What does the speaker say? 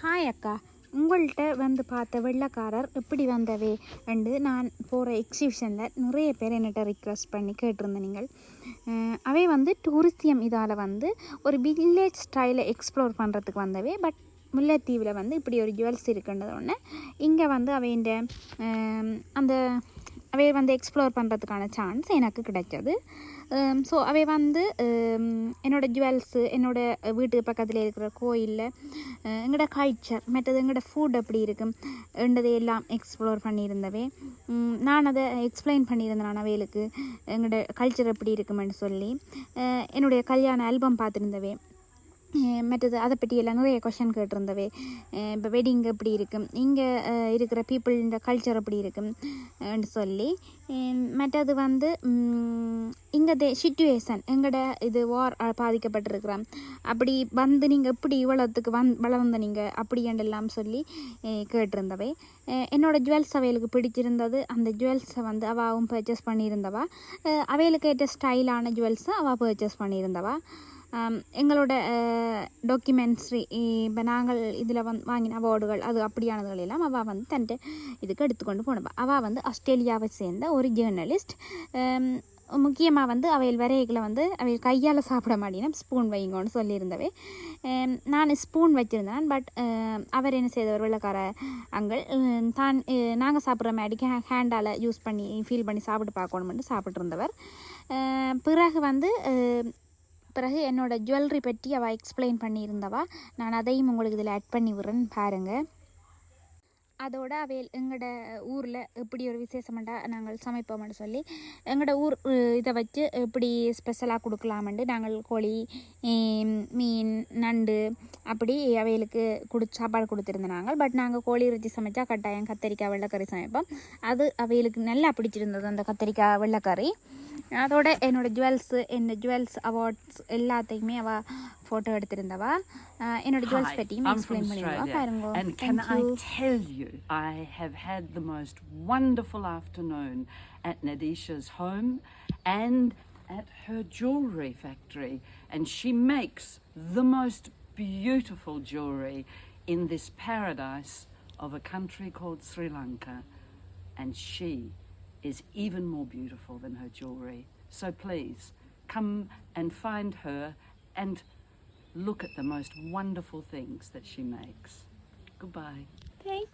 Hi அக்கா. உங்கள்கிட்ட வந்து பார்த்த வெள்ளக்காரர் எப்படி வந்தவே என்று நான் போகிற எக்ஸிபிஷனில் நிறைய பேர் என்னட்ட ரிக்வெஸ்ட் பண்ணி கேட்டிருந்த நீங்கள். அவை வந்து டூரிஸ்டியம் இதால் வந்து ஒரு வில்லேஜ் ஸ்டைலை எக்ஸ்ப்ளோர் பண்ணுறதுக்கு வந்தவே பட் முல்லைத்தீவில் வந்து இப்படி ஒரு ஜுவல்ஸ் இருக்குன்றது ஒன்று இங்கே வந்து அவைண்ட அந்த அவை வந்து எக்ஸ்ப்ளோர் பண்ணுறதுக்கான சான்ஸ் எனக்கு கிடைச்சது ஸோ அவை வந்து என்னோடய என்னோட ஜுவல்ஸு என்னோட வீட்டுக்கு பக்கத்தில் இருக்கிற கோயிலில் எங்களோட கல்ச்சர் மற்றது எங்களோட ஃபுட் எப்படி இருக்கும் என்றதை எல்லாம் எக்ஸ்ப்ளோர் பண்ணியிருந்தவே நான் அதை எக்ஸ்பிளைன் பண்ணியிருந்தேன் நான் அவைகளுக்கு எங்களோட கல்ச்சர் எப்படி இருக்குமென்னு சொல்லி என்னுடைய கல்யாண ஆல்பம் பார்த்துருந்தவே மற்றது அதை பற்றியெல்லாம் நிறைய கொஷின் கேட்டிருந்தவே. இப்போ வெட்டிங் எப்படி இருக்கும் இங்கே இருக்கிற பீப்புளின் கல்ச்சர் எப்படி இருக்கும்னு சொல்லி மற்றது வந்து இங்கே சுச்சுவேஷன் எங்கட இது வார் பாதிக்கப்பட்டிருக்கிறோம். அப்படி வந்து நீங்கள் எப்படி இவ்வளோத்துக்கு வந் வளர்ந்த நீங்கள் அப்படி எல்லாம் சொல்லி கேட்டிருந்தவை. என்னோடய ஜுவல்ஸ் அவைகளுக்கு பிடிச்சிருந்தது அந்த ஜுவல்ஸை வந்து அவாவும் பர்ச்சேஸ் பண்ணியிருந்தவா. அவைகளுக்கு ஏற்ற ஸ்டைலான ஜுவல்ஸை அவள் பர்ச்சேஸ் பண்ணியிருந்தவா. எங்களோட டாக்குமெண்ட்ஸ்ரி இப்போ நாங்கள் இதில் வந் வாங்கின அவார்டுகள் அது அப்படியானதுகள் எல்லாம் அவள் வந்து தன்ட்டு இதுக்கு எடுத்துக்கொண்டு போனவா அவள் வந்து ஆஸ்திரேலியாவை சேர்ந்த ஒரு ஜேர்னலிஸ்ட் முக்கியமாக வந்து அவையில் வரைகளை வந்து அவையில் கையால் சாப்பிட மாட்டேன் ஸ்பூன் வைங்கன்னு சொல்லியிருந்தவை நான் ஸ்பூன் வச்சுருந்தேன் பட் அவர் என்ன செய்தவர் வெள்ளக்கார அங்கள் தான் நாங்கள் சாப்பிட்ற மாதிரி ஹேண்டால் யூஸ் பண்ணி ஃபீல் பண்ணி சாப்பிட்டு பார்க்கணுமென்று சாப்பிட்ருந்தவர் பிறகு வந்து பிறகு என்னோட ஜுவல்லரி பற்றி அவள் எக்ஸ்பிளைன் பண்ணியிருந்தவா. நான் அதையும் உங்களுக்கு இதில் ஆட் பண்ணி விடுறேன்னு பாருங்கள் அதோட அவையில் எங்களோட ஊரில் எப்படி ஒரு விசேஷமெண்டா நாங்கள் சமைப்போம்னு சொல்லி எங்களோட ஊர் இதை வச்சு எப்படி ஸ்பெஷலாக கொடுக்கலாமெண்டு நாங்கள் கோழி மீன் நண்டு அப்படி அவைகளுக்கு கொடு சாப்பாடு கொடுத்துருந்தோம் பட் நாங்கள் கோழி இறைச்சி சமைச்சா கட்டாயம் கத்தரிக்காய் வெள்ளைக்கறி சமைப்போம். அது அவைகளுக்கு நல்லா பிடிச்சிருந்தது அந்த கத்தரிக்காய் வெள்ளைக்கறி. அதோட என்னோட ஜுவல்ஸு என்ன ஜுவல்ஸ் அவார்ட்ஸ் எல்லாத்தையுமே அவள் ஃபோட்டோ எடுத்திருந்தவா அஹ், என்னோட ஜுவல்ஸ் Hi, பற்றியும் I'm from எக்ஸ்பிளைன் பண்ணிடுவா Australia. பாருங்க And can Thank you. I tell you, I have had the most wonderful afternoon at Nadisha's home and at her jewellery factory. And she makes the most beautiful jewellery in this paradise of a country called Sri Lanka. And she is even more beautiful than her jewellery. So please come and find her and look at the most wonderful things that she makes. Goodbye. Thank